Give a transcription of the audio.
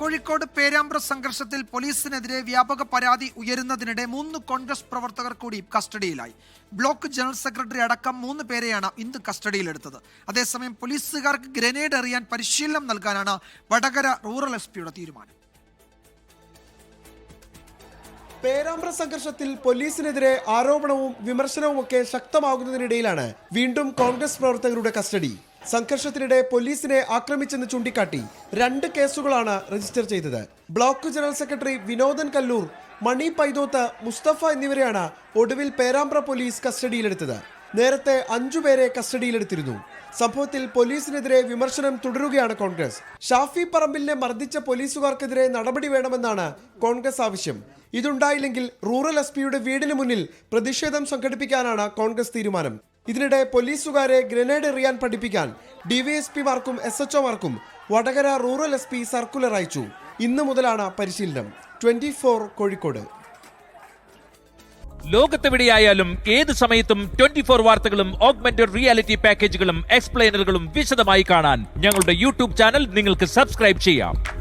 കോഴിക്കോട് പേരാമ്പ്ര സംഘർഷത്തിൽ പോലീസിനെതിരെ വ്യാപക പരാതി ഉയരുന്നതിനിടെ മൂന്ന് കോൺഗ്രസ് പ്രവർത്തകർ കൂടി കസ്റ്റഡിയിലായി. ബ്ലോക്ക് ജനറൽ സെക്രട്ടറി അടക്കം മൂന്ന് പേരെയാണ് ഇന്ന് കസ്റ്റഡിയിലെടുത്തത്. അതേസമയം പോലീസുകാർക്ക് ഗ്രനേഡ് എറിയാൻ പരിശീലനം നൽകാനാണ് വടകര റൂറൽ എസ് പിയുടെ തീരുമാനം. പേരാമ്പ്ര സംഘർഷത്തിൽ പോലീസിനെതിരെ ആരോപണവും വിമർശനവും ഒക്കെ ശക്തമാകുന്നതിനിടയിലാണ് വീണ്ടും കോൺഗ്രസ് പ്രവർത്തകരുടെ കസ്റ്റഡി. സംഘർഷത്തിനിടെ പോലീസിനെ ആക്രമിച്ചെന്ന് ചൂണ്ടിക്കാട്ടി രണ്ട് കേസുകളാണ് രജിസ്റ്റർ ചെയ്തത്. Block general secretary Vinodan Kallur Mani Paithoth Musthafa എന്നിവരെയാണ് ഒടുവിൽ പേരാമ്പ്ര പോലീസ് കസ്റ്റഡിയിലെടുത്തത്. നേരത്തെ അഞ്ചുപേരെ കസ്റ്റഡിയിലെടുത്തിരുന്നു. സംഭവത്തിൽ പോലീസിനെതിരെ വിമർശനം തുടരുകയാണ് കോൺഗ്രസ്. ഷാഫി പറമ്പിലിനെ മർദ്ദിച്ച പോലീസുകാർക്കെതിരെ നടപടി വേണമെന്നാണ് കോൺഗ്രസ് ആവശ്യം. ഇതുണ്ടായില്ലെങ്കിൽ റൂറൽ എസ് പിയുടെ വീടിന് മുന്നിൽ പ്രതിഷേധം സംഘടിപ്പിക്കാനാണ് കോൺഗ്രസ് തീരുമാനം. ഇതിനിടെ പോലീസുകാരെ ഗ്രനേഡ് എറിയാൻ പഠിപ്പിക്കാൻ ഡിവൈഎസ്പിമാർക്കും S എച്ച്ഒമാർക്കും Vadakara rural S P circular അയച്ചു. ഇന്ന് മുതലാണ് പരിശീലനം. Twenty four Kozhikode. ലോകത്തെവിടെയായാലും ഏത് സമയത്തും ട്വന്റി ഫോർ വാർത്തകളും ഓഗ്മെന്റഡ് റിയാലിറ്റി പാക്കേജുകളും എക്സ്പ്ലെയിനറുകളും വിശദമായി കാണാൻ ഞങ്ങളുടെ യൂട്യൂബ് ചാനൽ നിങ്ങൾക്ക് സബ്സ്ക്രൈബ് ചെയ്യാം.